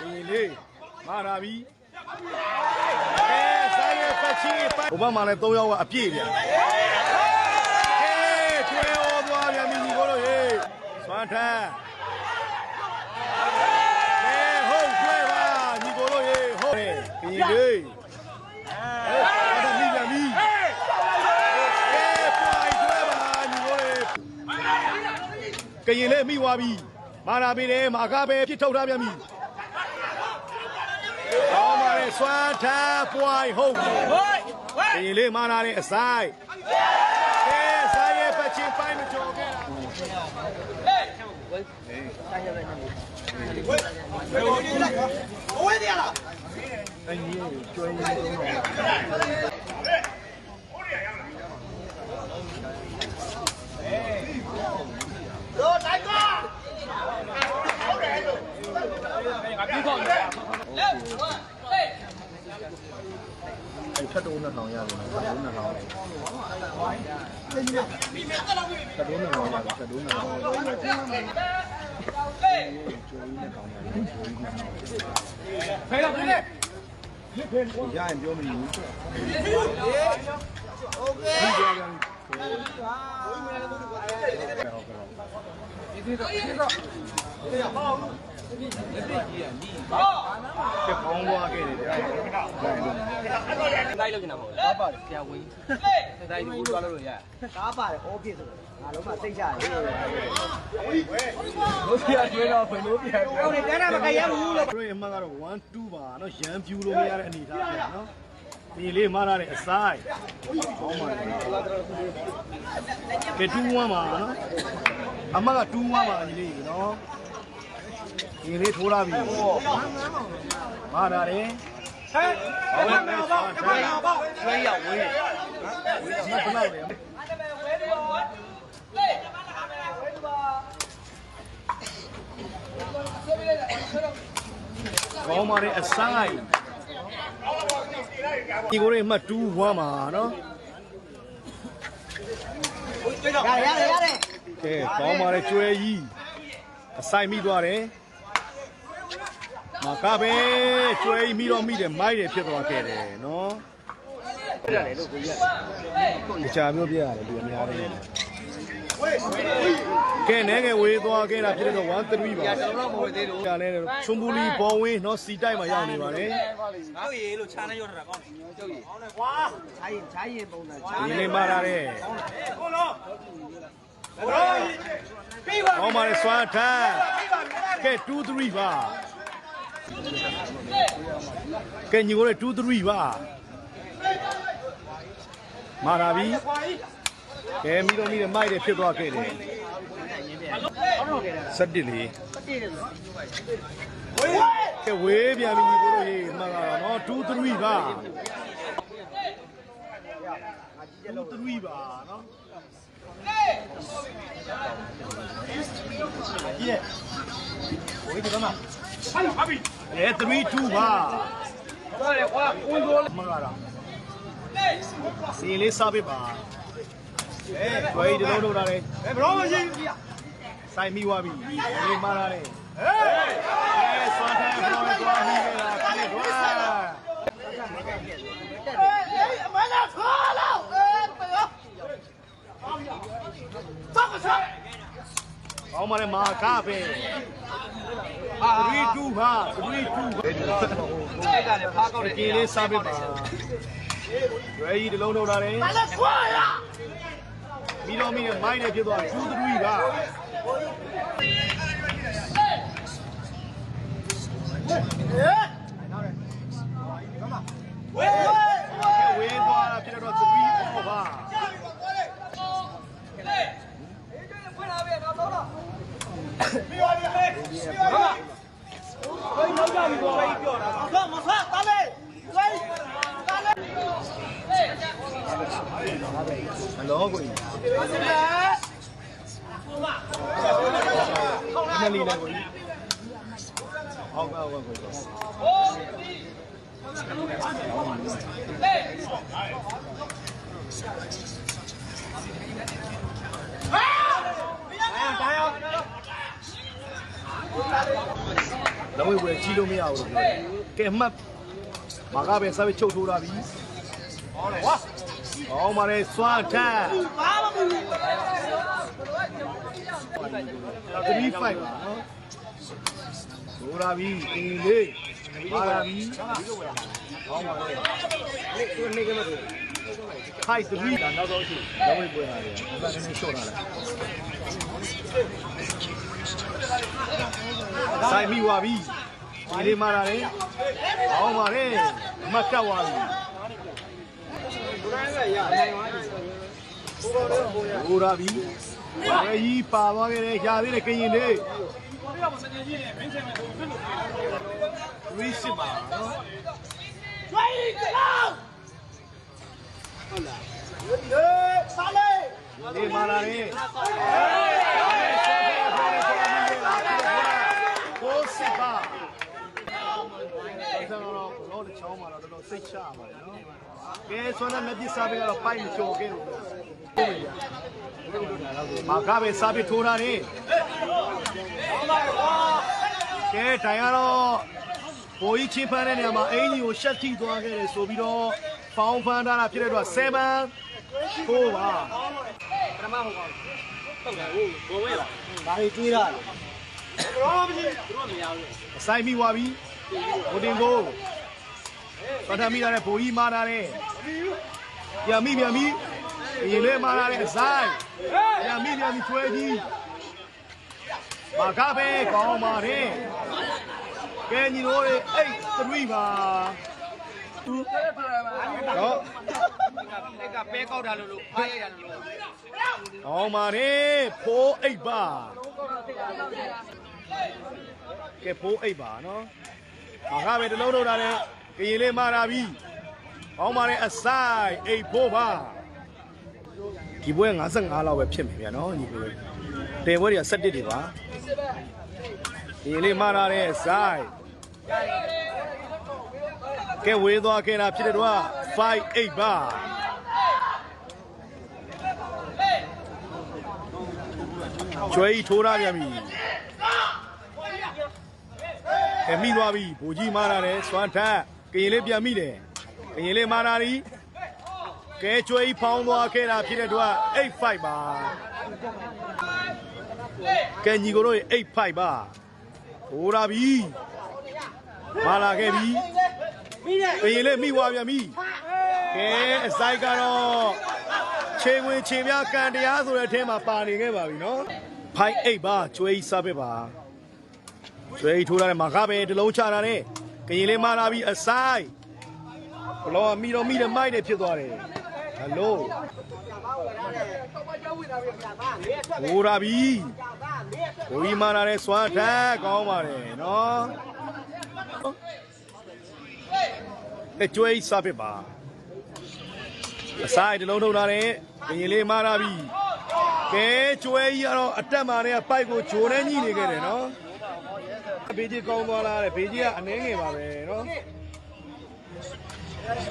ဒီလေးမာရာပြီအဲဆိုင်ရဖချီပိုင်ဘုမမှာလည်း၃ယောက်ကအပြည့်ဗျာအဲထွေဩသွားဗျာမိကြီးကိုတို့ဟေးစွမ်းထမ်းအဲဟုတ်ထွေပါညီကိုတို့ဟေးဟုတ်ဒီလေးအဲတော့မိဗျာမိအဲပိုင်ထွေပါညီကိုလေးကရင်လေးမိသွားပြီမာရာပြီတယ်မာကားပဲပြစ်ထုတ်ထားပြန်ပြီ ကောင်းပါလေစွမ်းထားပွိုင်းဟုတ်ဒီလေးမာနာလေးအဆိုင်ကဲဆိုင်ရဲ့ပတ်ချင်းပိုင်းမကျော်ခဲ့တာဖြတ်တုံးနဲ့ထောင်ရတယ်နော်ဖြတ်တုံးနဲ့ထောင်ဖြတ်တုံးနဲ့ထောင်ရတယ် 肥了，兄弟。底下人ပြောမနေဘူး။ Okay ။ဒီကောင်ဒီဒီတော့ဒီတော့ဒီတော့ဘာလို့ဒီဒီကြီးอ่ะဒီဘာ ကဲပေါင်းသွားခဲ့တယ်ဗျာလိုက်လို့ကျင်တာမဟုတ်လားဟုတ်ပါတယ်ဆရာဝန်ကြီးတိုင်းဒီကိုသွားလို့ရကားပါတယ် office ဆိုတော့ငါလုံးမစိတ်ကြတယ်လို့ဆရာကျွေးတော့ဘယ်လိုပြန်ဟိုနေတန်းတာမကရဘူးလို့တို့ရဲ့အမှန်ကတော့1 2ပါနော်ရန်ပြူလို့မရတဲ့အနေအထားပြန်နော်ဒီလေးမားလာတဲ့အဆိုင်ဟောင်းပါလေကဲ2 1ပါနော်အမှန်က2 1ပါညီလေးနော် ဒီလေးထိုးလာပြီမားလာတယ်ဟဲ့ဟုတ်ပါမယ်ပါပါကျွေးရောက်ဝေးတယ်ဒီဘလောက်လဲကောင်းပါလေအဆိုင်ဒီကိုရေမှတ်2 1ပါနော်ရတယ်ရတယ်ရတယ်ကဲကောင်းပါလေကျွဲကြီးအဆိုင်မိသွားတယ် မကပဲကျွဲကြီးမိတော့မိတယ်မိုက်တယ်ဖြစ်သွားခဲ့တယ်နော်တခြားမျိုးပြရတယ်ဒီအများကြီးကဲနဲငယ်ဝေးသွားခဲ့တာဖြစ်တော့1 3ပါကျွန်တော်မဝေသေးလို့ကြာလဲချုံပူလီဘောဝင်းနော်စီတိုက်မှာရောက်နေပါတယ်ငါ့ရေလို့ခြားနေရတာကောင်းတယ်ကျုပ်ရေခြားရင်ခြားရင်ပုံစံခြားဒီလေးမာလာတဲ့ကောင်းပါလေစွမ်းထမ်းကဲ2 3ပါ ကဲညီကိုလည်း2 3ပါမာတာပြီကဲမိတော့မိတယ်မိုက်တယ်ဖြစ်သွားခဲ့တယ်ဆက်တစ်လေကဲဝေးပြန်ပြီညီကိုတို့ရေးမှန်တာနော်2 3ပါလူသူရီပါနော်ဒီလေဝေးဒီကမှာ 哎，three two 吧。ဟုတ်တယ်ကွာဝင်သွားမင်္ဂလာပါစီလေးစားပေးပါအဲကျွေးဒီလုံးထုတ်တာလေဘရောမရှိဆိုင်မိသွားပြီဒီမှာလာတယ်အဲဆွမ်းတယ်ဘရောသွားပြီလားပြေသွားအောင်မလည်းမာ ကားပဲ3 2ပါ3 2ပဲစိတ်ကလည်းဖားကောက်တယ်ကင်းလေးစားပေးပါရွယ်ကြီးဒီလုံးထုတ်တာလေဘာလဲခွာရပြီးတော့မိနဲ့မိုင်းနဲ့ဖြစ်သွားတယ်2 3ပါဝေးဝေးသွားတာဖြစ်တော့3 4ပါဟလောကိုကြီးမလီလည်းကိုကြီးဟောက်ကဟောက်ကိုကြီး တ လက်ဝဲပွဲကြီးလို့မရ ဘူးလို့ပြောတယ်ကဲမှတ်မာကပဲစားပြီးချုပ်ထိုးတာပြီဟောလေဝါဟောမာလေစွာထက်3 5ပါနော်ဒိုရာပြီအင်းလေးပါလာပြီဟောမာလေခိုက်3ဒါနောက်တော့ရှိလက်ဝဲပွဲလာတယ်ဒါကလည်းရှော့လာတယ်ဆိုင်မိဝါပြီ ဒီလေးမာလာတယ်ဟောမာလေမတ်တက်သွားပြီဒိုရာပြီရေကြီးပါသွားခဲ့တယ်ရှာသေးတယ်ကရင်လေးဝီးစစ်ပါနော်ဒီမာလာရေကိုစစ်ပါ ဆန်တော့လောတချောင်းမှာတော့တော်တော်စိတ်ချပါတယ်နော်ကဲဆွမ်းတဲ့မပစ်စားပြီးတော့ပိုက်မချိုခဲ့ဘူးမာကပဲစားပြီးထိုးတာနေကဲတိုင်ကတော့ဘိုးကြီးချင်းဖမ်းတဲ့နေရာမှာအင်ကြီးကိုရှက်ထိသွားခဲ့တယ်ဆိုပြီးတော့ဖောင်းဖမ်းထားတာဖြစ်တဲ့အတွက်7ကိုပါပထမဟိုကောင်တုတ်တယ်ဟိုဘောဝဲပါဒါတွေတွေးတာလေသူတို့မရဘူးအဆိုင်မိသွားပြီ ဟိုတင်ကိုပထမမိလာတဲ့ဘိုးကြီးမာလာတဲ့ပြန်မိပြန်မိဒီလေမာလာတဲ့အဆိုင်ပြန်မိပြန်မိကျွဲကြီးဘာကပဲကောင်းပါတယ်ကဲညီတို့လေးအိတ်3ပါတော့လက်ကပဲကောက်တာလို့လို့ဖားရိုက်တာလို့လို့ကောင်းပါတယ်ဖိုးအိတ်ပါကဲဖိုးအိတ်ပါနော် ဘာကပဲတလုံးလုံးတာလေကရင်လေးမာလာပြီကောင်းပါတယ်အဆိုင်အိတ်ဖိုးပါဒီပွဲ55လောက်ပဲဖြစ်မယ်ဗျာနော်ညီကိုတယ်ပွဲတွေက17တွေပါဒီလေးမာလာတဲ့ဆိုင်ကဲဝေးသွားခဲ့တာဖြစ်တဲ့တော့5 8ပါကျွဲကြီးထိုးရပြန်ပြီ ကဲမိသွားပြီဘူကြီးမာလာတယ်စွမ်းထက်ကရင်လေးပြန်မိတယ်ကရင်လေးမာလာပြီကဲကျွဲကြီးဖောင်းသွားခဲ့တာဖြစ်တဲ့တော့8-5ပါကဲညီကိုတို့8-5ပါထိုးရပြီမာလာခဲ့ပြီကရင်လေးမိသွားပြန်ပြီကဲအစိုက်ကတော့ချိန်ဝင်ချိန်ပြကန်တရားဆိုတဲ့အထဲမှာပါနေခဲ့ပါပြီနော်ဖိုင်8ပါကျွဲကြီးစားပဲပါ ကျွဲကြီးထိုးရတယ်မာကပဲတလုံးချတာနဲ့ကရင်လေးမာလာပြီအစိုက်ဘလောကမိတော့မိတယ်မိုက်တယ်ဖြစ်သွားတယ်ဟယ်လိုဟိုရာပြီဟိုကြီးမာလာတဲ့စွမ်းထက်ကောင်းပါတယ်နော်အဲကျွဲကြီးစားပဲပါအစိုက်တလုံးထုတ်တာနဲ့ကရင်လေးမာလာပြီကဲကျွဲကြီးကတော့အတက်မာနဲ့ပိုက်ကိုဂျိုနဲ့ညှိနေခဲ့တယ်နော် ဘေးကြီးကောင်းသွားလားတဲ့ဘေးကြီးကအနှင်းငယ်ပါပဲနော်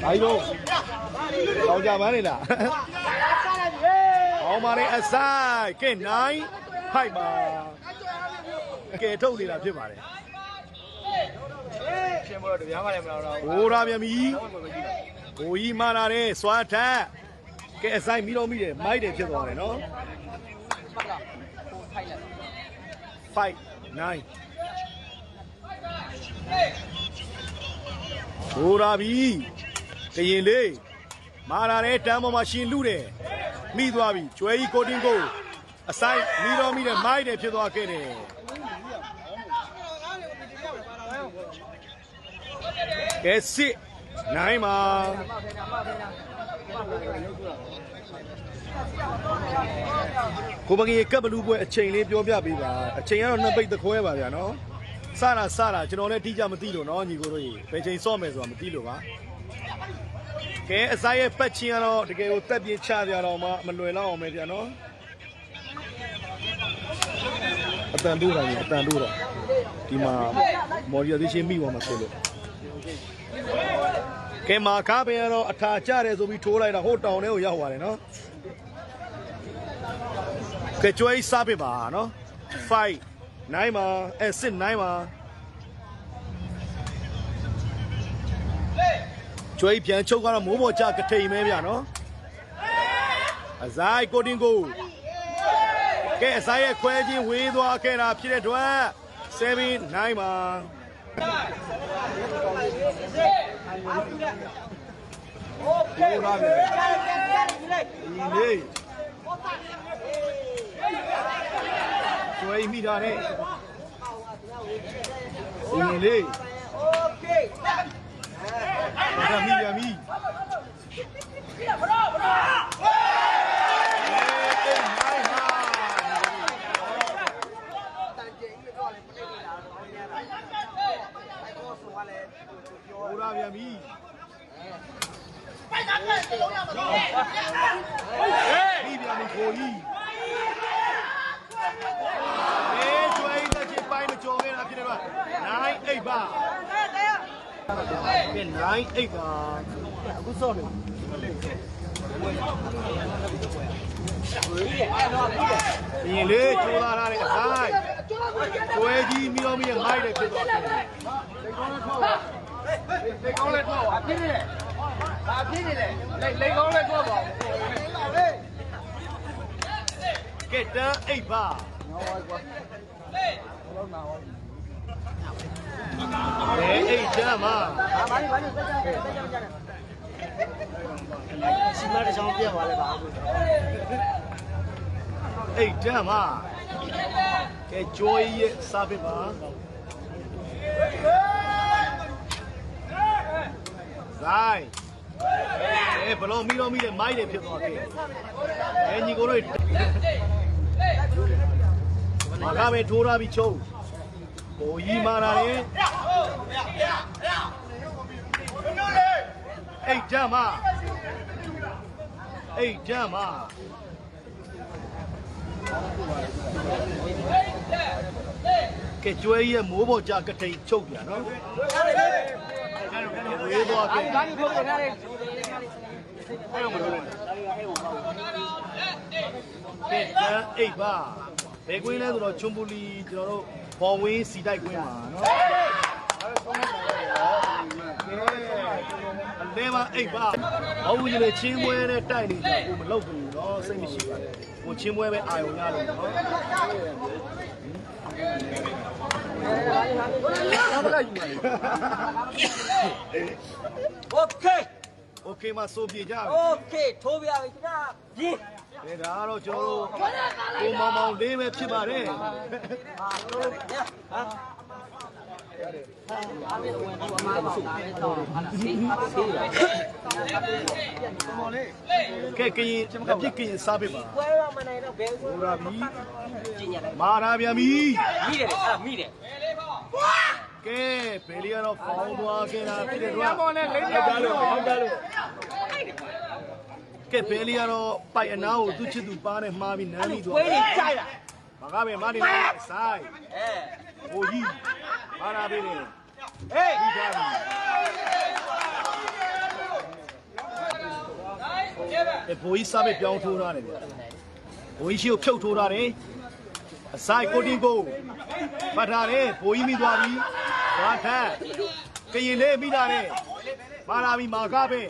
ဘာကြီးတော့တောင်းကြပန်းနေလားအောင်ပါလေအဆိုင်ကဲနိုင်ဖိုက်ပါကဲထုတ်နေတာဖြစ်ပါတယ်ရှင်ဘောတော့တရားမှလည်းမလာတော့ဟိုရာမြမီဟိုကြီးမာလာတဲ့စွာထက်ကဲအဆိုင်မီတော့မိတယ်မိုက်တယ်ဖြစ်သွားတယ်နော်ပတ်လာဟိုထိုက်လိုက် fight 9 ဟိုရာပြီကရင်လေးမာလာတဲ့တန်းပေါ်မှာရှင်လူတယ်မိသွားပြီကျွဲကြီးကိုတင်ကိုအဆိုင်မိတော့မိတယ်မိုက်တယ်ဖြစ်သွားခဲ့တယ်ကဲစစ်နိုင်ပါကိုပကြီးကပ်ဘလူးပွဲအချိန်လေးပြောပြပေးပါအချိန်ကတော့နှစ်ပိတ်သခွဲပါဗျာနော် စတာစတာကျွန်တော်လည်းတိကျမသိလို့နော်ညီကိုတို့ကြီးဘယ်ချိန်စော့မယ်ဆိုတာမသိလို့ပါကဲအစားရဲ့ပတ်ချင်းကတော့တကယ်ကိုတက်ပြင်းချကြတော့မှမလွယ်တော့အောင်ပဲဗျာနော်အတန်တို့တာကြီးအတန်တို့တော့ဒီမှာမော်ရီယာသိချင်းမိသွားမှာဆိုလို့ကဲမာကားပဲကတော့အထာကျတယ်ဆိုပြီးထိုးလိုက်တာဟိုတောင်ထဲကိုရောက်သွားတယ်နော်ကဲကျွေးစားပြပါနော်5 9မှာအဲစစ်9မှာကျွေးပြန်ချုပ်ကတော့မိုးပေါ်ကြကထိန်မဲဗျာနော်အစိုက်ကိုတင်ကိုကဲအစိုက်ရဲ့ခွဲချင်းဝေးသွားခဲ့တာဖြစ်တဲ့အတွက်7 9မှာโอเคนี่ ကျွေးမိတာနဲ့ဒီလေး โอเค ဒါမိပြန်ပြီအေးနိုင်ဟာ တန်ကျင်ကြီးတော့လည်းမတိတ်နေတာတော့အောင်းနေတာအဲ့တော့ဆိုကလည်းပြော ဟိုလာပြန်ပြီမိပြန်ပြီကိုကြီး 8ပါကဲ9 8ပါအခုစော့တယ်ရင်လေးကျိုးလာတာလေအဆိုင်ကျွဲကြီးမီတော်မီရဲ့မိုက်တယ်ဖြစ်သွားတယ်လေကောင်းလဲတော့အပြင်းနေတယ်အပြင်းနေတယ်လေလေကောင်းလဲတော့ပါကဲတန်းအိပ်ပါဘယ်အိပ် တန်းမှာဘာဘာဘာလို့စကြတယ်စကြတယ်စီမတဲ့ချောင်းပြတ်သွားလဲပါအခုအိပ်တန်းမှာကဲကြိုးရဲ့စားပစ်ပါဇိုင်းအဲဘလုံးမီတော့မီတဲ့မိုက်တယ်ဖြစ်သွားတယ်အဲညီကိုတို့မာကပဲထိုးရပြီးချုံ ဟိုကြီးမာလာတယ်အိတ်ကြမ်းမအိတ်ကြမ်းမကဲကျွဲကြီးရဲ့မိုးပေါ်ကြကတိန်ချုပ်ပြန်နော်ဝေးသွားပြန်ဘာလို့ထုတ်ရလဲအဲ့တော့မလို့ကဲတန်းအိတ်ပါဘယ်ကွင်းလဲဆိုတော့ချွန်ပူလီကျွန်တော်တို့ ဘော်ဝင်းစီတိုက်ကွင်းပါနော်အလဲပါအိတ်ပါဘောဘူးကြီးလေချင်းပွဲနဲ့တိုက်နေကြကိုမလောက်ဘူးနော်စိတ်မရှိပါနဲ့ကိုချင်းပွဲပဲအာရုံရလို့နော် โอเค โอเคမှာစိုးပြေကြပြီ โอเคထိုးပြပြီခင်ဗျာ ပြေးဒါကတော့ကျွန်တော်တို့ကိုမောင်မောင်လေးပဲဖြစ်ပါတယ်ဟာလို့ညဟာကဲကရင်အပြစ်ကရင်စားပစ်ပါပွဲရမနိုင်တော့ဘယ်ကိုဟိုရာပြီကျင်ရတယ်မာရာပြန်ပြီမိတယ်အဲ့မိတယ်ကဲဘယ်လီကတော့ဖောင်းသွားခဲ့တာဖြစ်တဲ့တော့ပေါ်နဲ့လိမ့်တာလို့ဟုတ်တယ်လို့ ကဲဘယ်လီကတော့ပိုက်အနာကိုသူ့ချစ်သူပါနဲ့မှားပြီးနမ်းပြီးသွားပွဲနေကြိုက်တာမကပဲမာနေလိုက်ဆိုင်အဲဟိုကြီးမာရာပေးနေဟေးပြီးသွားပြီအဲဘိုးကြီးစားပဲပြောင်းထိုးထားတယ်ဗျဘိုးကြီးရှိကိုဖြုတ်ထိုးထားတယ်အဆိုင်ကိုတင်ကိုပတ်ထားတယ်ဘိုးကြီးမိသွားပြီဘာထက်ကရင်လေးမိတာနဲ့မာလာပြီမာကားပဲ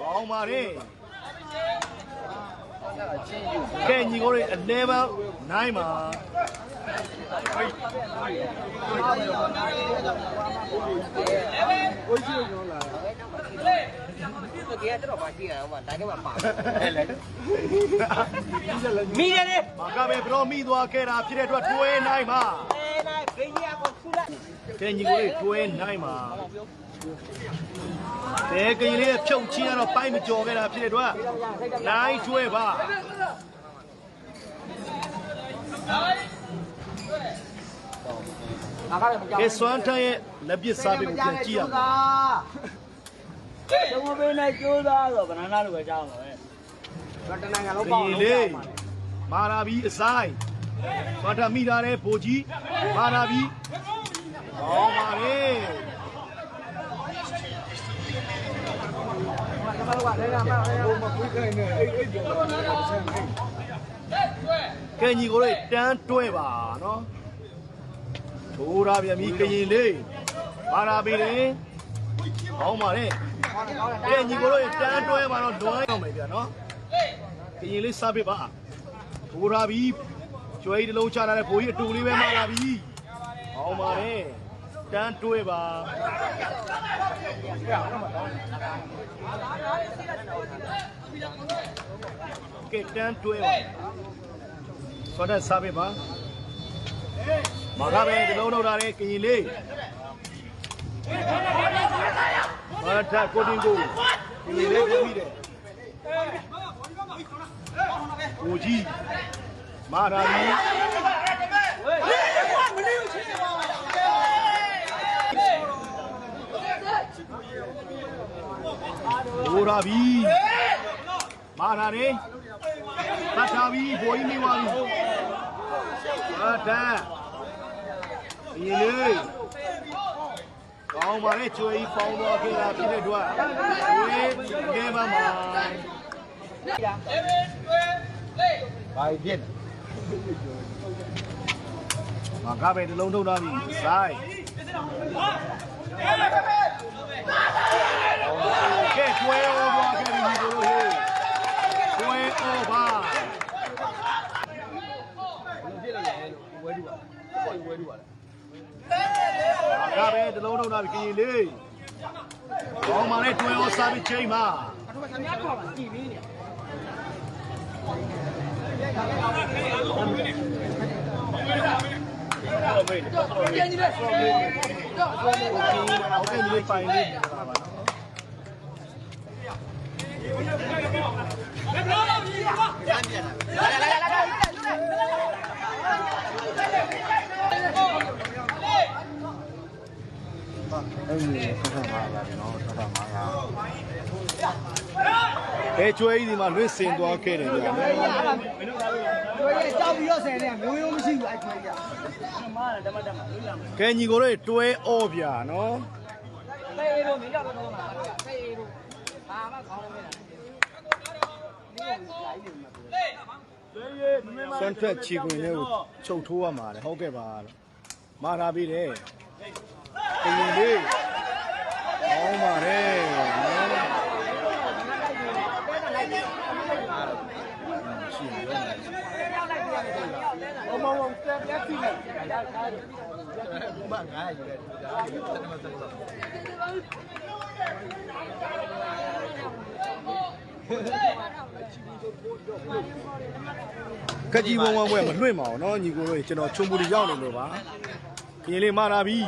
ဘောင်းပါတယ် ကဲညီကိုတွေ11 9မှာဒီကတော့ပါကြည့်ရအောင်မတိုင်းထဲမှာပါမိတယ်လေမာကားပဲဘရောမိသွားခဲ့တာဖြစ်တဲ့အတွက်တွဲနိုင်မှာအဲနိုင်ဘေးကြီးအကုန်ထူလိုက်ကဲညီကိုတွေတွဲနိုင်မှာ ကဲကရင်လေးဖြုတ်ချင်းကတော့ပိုင်းမကြော်ခဲ့တာဖြစ်တဲ့အတွက်နိုင်တွဲပါအခါလည်းမကြောက်ကဲစွမ်းထက်ရဲ့လက်ပစ်စားပြီးကိုပြန်ကြည့်ရမယ်ကျုံမပေးနဲ့ကျိုးသားဆိုဗနာနာလိုပဲကြောက်မှာပဲတနိုင်ငံလုံးကပေါ့ရင်လေးမာရာဘီအဆိုင်ဘာတာမိတာတဲ့ဘိုကြီးမာရာဘီဟောပါလေ ကလဲကမှလည်းမပွေးခိုင်းနေအဲ့အဲ့ပြောတာကဆက်နေကဲညီကိုတွေတန်းတွဲပါနော်ထိုးရပြန်ပြီကရင်လေးမာရာဘီလေဟောင်းပါလေကဲညီကိုတို့တန်းတွဲမှာတော့လွမ်းအောင်မယ်ဗျာနော်ကရင်လေးစားပြပါထိုးလာပြီကျွဲကြီးတစ်လုံးချလာတဲ့ဘိုးကြီးအတူလေးပဲမှာလာပြီဟောင်းပါလေ တန်းတွဲပါကဲတန်းတွဲပါစောတဲ့စားပြပါမကပဲဒီလုံးလောက်လာတဲ့ကရင်လေးမာထကိုတင်ကိုဒီလေးပြပြီးတယ်ကိုကြီးမာရာမီ ဘိုးရာဘီမာရာနေတတ်တာဘီဘိုးကြီးနေပါပြီမာထဒီလေးကောင်းပါလေကျွေးပေါင်းတော့ခင်လာဖြစ်တဲ့အတွက်ကျွေးနေပါမှာဘာဖြစ်မကပဲတလုံးထုတ်လာပြီဆိုင် ကဲကျွေးအောင်ပါခဲ့ပြီဒီလိုဟေးကျွေးအောင်ပါမကပဲတလုံးထုတ်လာပြီခင်လေးကောင်းပါလေကျွေးအောင်စားပြီးချိန်ပါပြန်ကြည့်လိုက်တော့ဟုတ်ကဲ့ဒီပိုင်လေးပါပါ အဲကျွဲကြီးဒီမှာလွင့်စင်သွားခဲ့တယ်ဗျာကျွေးရကြောက်ပြီးတော့ဆယ်နေမျိုးရိုးမရှိဘူးအဲ့ကျွေးရကဲညီကိုတို့တွဲအော့ဗျာနော်သေလို့မင်းကတော့တော့မှာသေလို့ဘာမှခေါင်းလို့မရ ဆွမ်းထွက်ချီခွင်လေးကိုချုပ်ထိုးရမှာလေဟုတ်ကဲ့ပါမာထားပြီးတယ်ကရင်လေးကောင်းပါတယ်နော်ရှိရောဘောဘောတက်တက်ပြီလေ ကကြီးဝုံဝုံဝဲမလွင့်ပါအောင်နော်ညီကိုတို့ကျွန်တော်ချုံပူတွေရောက်နေလို့ပါ။ခင်လေးမလာပြီ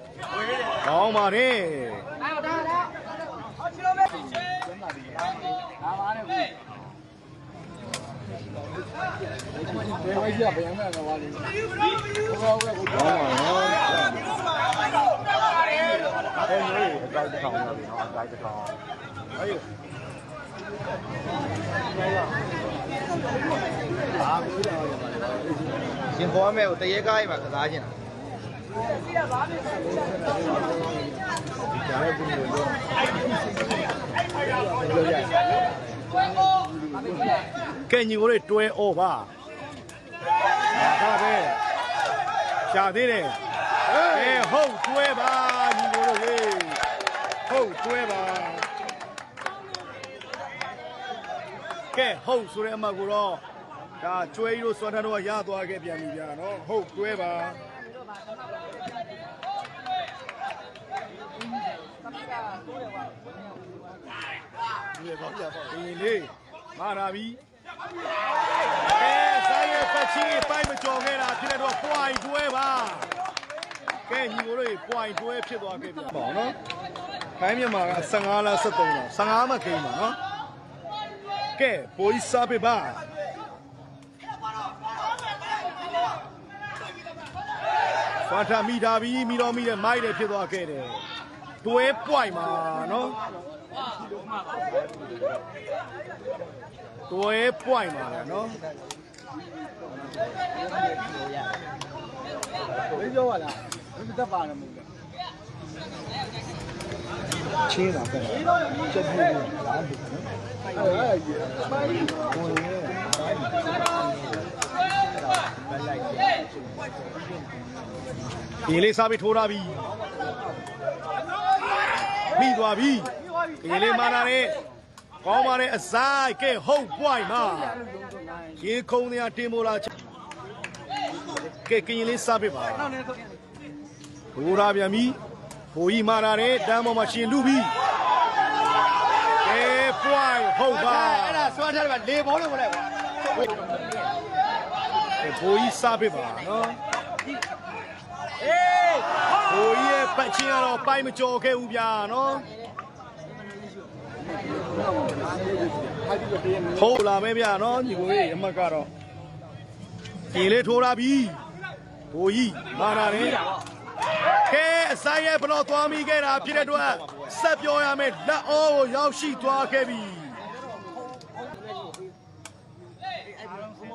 ။ကောင်းပါတယ်။အဲ့တော့ဒါတော့ချီလိုပဲ။ဒါပါနဲ့။ဘယ်ဝိုင်းကြဗျာမဲ့ကွာလေ။ဘောကကိုတော့။အဲ့ဒီအတိုင်းတစ်ခါအောင်လာပြီနော်အတိုင်းတစ်ခါ။အေး အာဘူးတော့ရပါလေရင်ဘောမဲ့ကိုတရေကားကြီးမှာကစားခြင်းကြားရဘူးလို့ပြောကဲညီကိုတွေတွဲဩပါဒါပဲရှာသေးတယ်ကဲဟုတ်တွဲပါညီကိုတို့ရေဟုတ်တွဲပါ ကဲဟုတ်ဆိုတဲ့အမှတ်ကိုတော့ဒါကျွဲကြီးတို့စွမ်းထတော့ရသွားခဲ့ပြန်ပြီဗျာနော်ဟုတ်တွဲပါဒီတော့ပြပါဒီလေးမာနာပြီကဲဆိုင်ရပတ်ချီပိုင်မကြော်ခဲ့တာဖြစ်တဲ့တော့ point တွဲပါကဲညီကိုတို့ point တွဲဖြစ်သွားခဲ့ပြီပေါ့နော်ခိုင်းမြန်မာက15လား73လား15မှခိမ်းပါနော် ကဲပိုးကြီးစားပေးပါဖာတာမီတာဘီမီတော်မီတဲ့မိုက်တယ်ဖြစ်သွားခဲ့တယ်တွဲ point မှာနော်တွဲ point ပါလေနော်ဘယ်ပြောရလားဘယ်တက်ပါရမလဲ ချင်းတာပဲချက်ပြည့်လာပြီနော်အဲ့ဒါကြီးမိုင်းကိုရဒီလေးစားပြီးထိုးထားပြီမိသွားပြီကရင်လေးမာနာနဲ့ကောင်းပါနဲ့အစားကဲဟုတ်ပွိုင်မှာရေခုံတရားတင်မိုးလာချကဲကရင်လေးစားပြပါဘူရာပြန်ပြီ ဘူကြီးမာနာနဲ့တန်းပေါ်မှာရှင်လူပြီကဲပွိုင်ဟုတ်ပါအဲ့ဒါဆွမ်းထားတယ်ပါလေဘောလို့မလဲကွာကဲဘူကြီးစားပြပါနော်အေးဘူကြီးရဲ့ပတ်ချင်းကတော့ပိုင်မကြော်ခဲ့ဘူးဗျာနော်ဟုတ်လာမယ်ဗျာနော်ညီကိုကြီးအမတ်ကတော့ကြည်လေးထိုးလာပြီဘူကြီးမာနာနဲ့ ခဲအဆိုင်ရဲ့ဘလော့သွားမိခဲ့တာဖြစ်တဲ့အတွက်ဆက်ပြောရမယ်လက်အောကိုရောက်ရှိသွားခဲ့ပြီ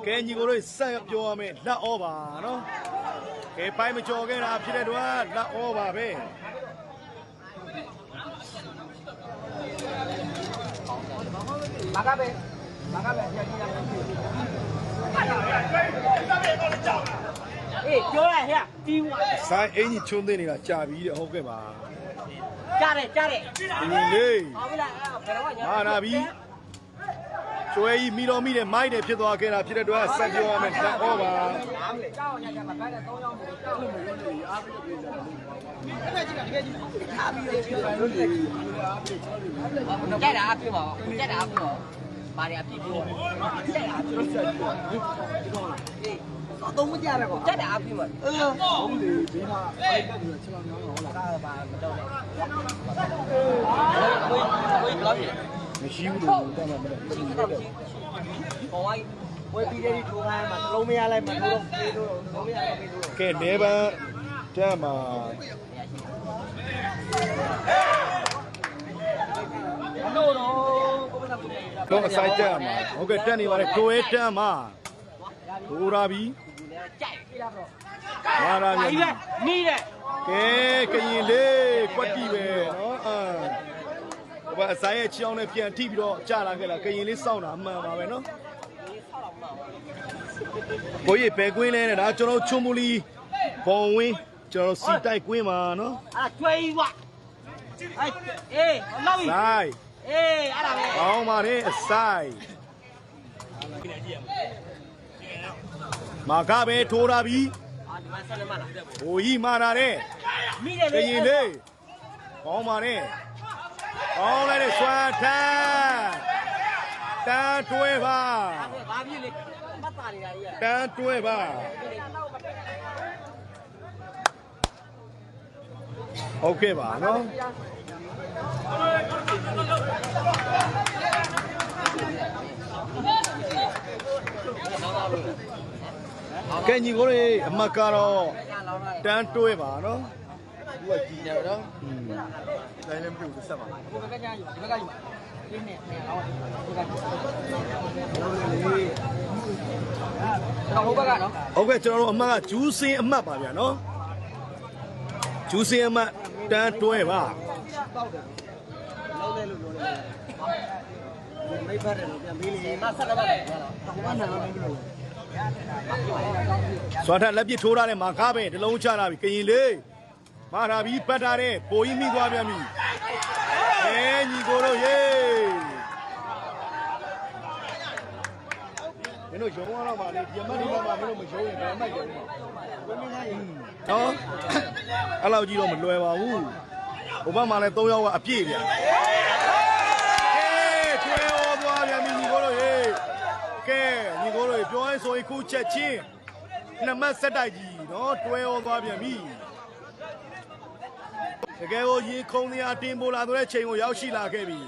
ကဲညီကိုတို့ဆက်ပြောရမယ်လက်အောပါနော်ကဲပိုင်းမကြော်ခဲ့တာဖြစ်တဲ့တော့လက်ဩပါပဲမာကပဲမာကပဲပြန်ကြည့်ရမယ် အေးပြောရဟဲ့တီးဝါဆိုင်အင်ကြီးချုံသိနေတာကြာပြီတဲ့ဟုတ်ကဲ့ပါကြားတယ်ကြားတယ်ဒီနေ့လေးဟောပြီလားဘယ်တော့မှမာနာပြီကျွဲကြီးမိတော်မိတဲ့မိုက်တယ်ဖြစ်သွားခဲ့တာဖြစ်တဲ့တော့ဆက်ပြောရမယ်လက်ဩပါကြောက်ရကြမှာခိုင်းတဲ့၃ယောက်ကိုကြောက်လို့မလို့နေအားပြီးပြေးတယ်အဲ့ဒါကြည့်တာတကယ်ကြည့်အားပြီးပြေးတယ်လို့လေကြက်တာအပြည့်ပါကြက်တာအပြည့်ပါဘာတွေအပြည့်ပြောကြက်တာအပြည့် တော့သုံးမကြပဲကွာတက်တာအပြည့်မှာအင်းဟုတ်တယ်ဒီမှာအိုက်ကကြီးချင်မများတော့ဟုတ်လားဘာမတော့လဲဘယ်ဘယ်ဘယ်ဘလောက်ရမရှိဘူးလို့တက်မှာမဟုတ်ဘူးဟောဝိုင်းဝယ်ပြီးတဲ့ဒီထိုးခိုင်းမှာတလုံးမရလိုက်မှာတော့ပြေးလို့တော့မရလိုက်ပြေးလို့ကဲနေပန်းတက်မှာလို့တော့ကိုယ်ကစားကြမှာဟုတ်ကဲ့တက်နေပါလေကိုယ်တက်မှာကိုရာဘီ ကြိုက်ပြတော့မာနာဘာပြီကြီးပဲနီးတယ်ကဲကရင်လေးကွက်တီပဲနော်အာဘာအဆိုင်ရဲ့ချောင်းနဲ့ပြန်ထိပြီးတော့ကြာလာခဲ့လားကရင်လေးစောင့်တာအမှန်ပါပဲနော်ကိုကြီးပဲကွင်းလဲနဲ့ဒါကျွန်တော်ချုံမူလီဘောင်ဝင်းကျွန်တော်စီတိုက်ကွင်းမှာနော်အဲ့ဒါကျွေးဝအဲ့အေးလောက်ပြီ ဆိုင်အေးအဲ့ဒါပဲ ကောင်းပါတယ်အဆိုင် မာကပဲထိုးတာပြီအာဒီမှာဆက်လက်မလားဟိုကြီးမာတာတဲ့မိတယ်ကလေရင်လေးကောင်းပါတယ်ကောင်းလိုက်တဲ့ဆွမ်းထမ်းတန်းတွဲပါဘာဖြစ်လဲမတ်တာနေတာကြီးတန်းတွဲပါဟုတ်ကဲ့ပါနော် ကဲညီကိုလေးအမတ်ကတော့တန်းတွဲပါနော်သူကကြည်နေတော့อืมတိုင်းလည်းမပြုတ်ဆက်ပါဒီဘက်ကကြာယူဒီဘက်ကယူဒီနဲ့နဲ့အော်ဒီဘက်ကတော့ဟိုဘက်ကနော်ဟုတ်ကဲ့ကျွန်တော်တို့အမတ်ကဂျူးစင်းအမတ်ပါဗျာနော်ဂျူးစင်းအမတ်တန်းတွဲပါတောက်တယ်လုံးလဲလို့ပြောတယ်မိဖက်တယ်လို့ပြန်ပြီးလေမဆက်တော့တယ်တော့ဘာနာမလို့ စွာထက်လက်ပစ်ထိုးထားတဲ့မာကားပဲတစ်လုံးချလာပြီကရင်လေးမာတာပြီးပတ်ထားတဲ့ပိုကြီးမိသွားပြန်ပြီအဲညီကိုတို့ယေမင်းတို့ရုံးရတော့ပါလေဒီအမတ်ဒီမှာမင်းတို့မရုံးရင်ဘယ်အမတ်ရုံးမှာနော်အဲ့လောက်ကြီးတော့မလွယ်ပါဘူးဟိုဘက်မှာလည်း၃ယောက်ကအပြည့်ဗျာကဲထွဲဩသွားပြန်ပြီညီကိုတို့ယေကဲညီကို တို့ပြောရင်ဆိုရင်ခုချက်ချင်းနှစ်မတ်ဆက်တိုက်ကြီးနော်တွဲဩသွားပြန်ပြီတကယ်ကိုရေခုံတရားတင်ပို့လာတဲ့ချိန်ကိုရောက်ရှိလာခဲ့ပြီ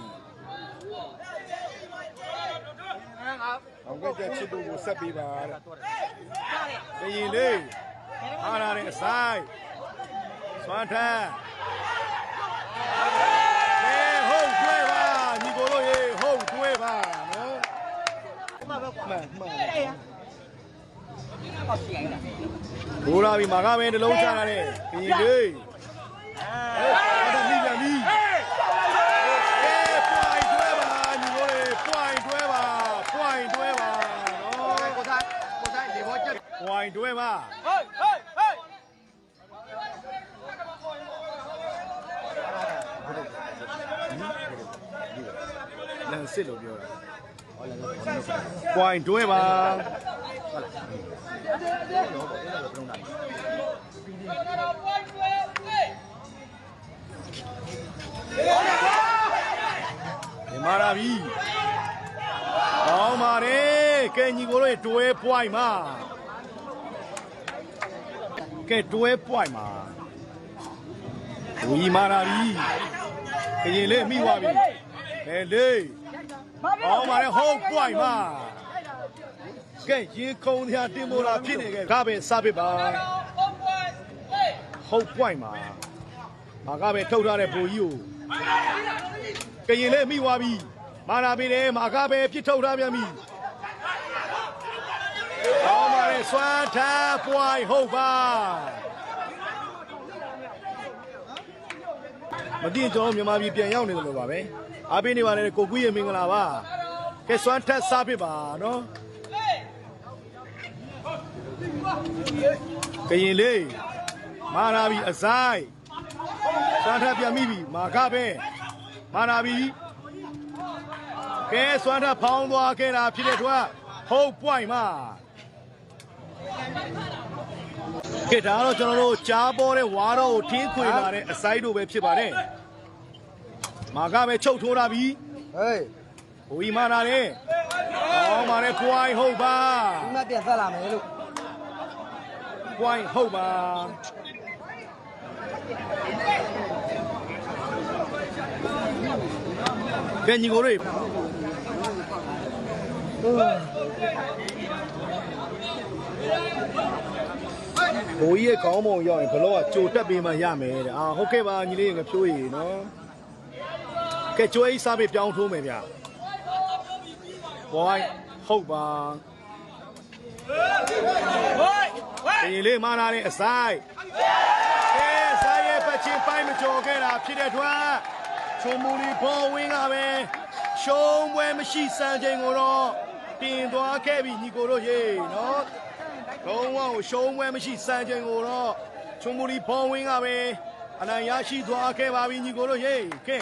အောင်ကကြချစ်တို့ကိုဆက်ပေးပါတဲ့ကရင်လေးအားရတဲ့အဆိုင်စွမ်းထမ်းကဲဟုတ်တွဲပါညီကိုတို့ရေဟုတ်တွဲပါနော်မှန်ပဲကွာမှန်မှ န်အေးဟောရှိရတာဘိုးလာပြီမာကပဲတစ်လုံးချလာတဲ့ကရင်လေးအဲ့ဒါမိပြန်ပြီကဲ point တွဲပါညီကိုလေး point တွဲပါ point တွဲပါနော်ကိုသားကိုသားလေဘောချက် point တွဲပါဟေးဟေးဟေးလန်စစ်လို့ပြောတာပွိုင်တွဲပါ ဒီမာရာဘီကောင်းပါတယ်ကဲညီကိုတို့ရဲ့တွဲပွိုင်မှာကဲတွဲပွိုင်မှာဝီမာရာဘီကရင်လေးမိသွားပြီကဲလေးအောင်းပါလေဟုတ်ပွိုင်ပါ ကဲရင်ကုံတရားတင်မို့လားဖြစ်နေခဲ့ကပဲစပစ်ပါဟုတ်ပွိုင်ပါမာကပဲထုတ်ထားတဲ့ဘူကြီးကိုကရင်လေးမိသွားပြီမာနာပြီတယ်မာကပဲပြစ်ထုတ်ထားပြန်ပြီအောင်းပါလေစွမ်းထားပွိုင်ဟုတ်ပါမတင်ကျွန်တော်မြန်မာပြည်ပြန်ရောက်နေတယ်လို့ပါပဲအားပေးနေပါလေကိုကူးရေမင်္ဂလာပါကဲစွမ်းထက်စားဖြစ်ပါနော် ကရင်လေးမာနာပြီအဆိုင်စွမ်းထက်ပြန်မိပြီမာကပဲမာနာပြီကဲစွမ်းထက်ဖောင်းသွားခဲ့တာဖြစ်တဲ့အတွက်ဟုတ်ပွိုင်မှာကဲဒါကတော့ကျွန်တော်တို့ကြားပေါ်တဲ့ဝါတော့ကိုထင်းခွေလာတဲ့အဆိုင်တို့ပဲဖြစ်ပါတယ်မာကပဲချုပ်ထိုးတာပြီဟေး။ဟိုဤမာနာလေ။အော်မာလေပွိုင်းဟုတ်ပါဒီမှာပြန်ဆက်လာမယ်လို့။ ပွိုင်းဟုတ်ပါ။ကဲညီကိုတွေဘိုးကြီးရဲ့ခေါင်းပုံရောက်ရင်ဘလောကကြိုတက်ပေးမှရမယ်တဲ့။အာဟုတ်ကဲ့ပါညီလေးငါဖြိုးရည်နော်။ကဲကျွေးစားပြီးပြောင်းထိုးမယ်ဗျ။ဘွိုင်းဟုတ်ပါ ဒီလေးမာနာလေးအဆိုင်ကဲဆိုင်ရဲ့ပတ်ချင်းပိုင်းမကြော်ခဲ့တာဖြစ်တဲ့အတွက်ချုံမူလီဘောဝင်းကပဲရှုံးပွဲမရှိစံချိန်ကိုတော့တင်သွားခဲ့ပြီညီကိုတို့ရေနော်လုံးဝကိုရှုံးပွဲမရှိစံချိန်ကိုတော့ချုံမူလီဘောဝင်းကပဲအနိုင်ရရှိသွားခဲ့ပါပြီညီကိုတို့ရေကဲ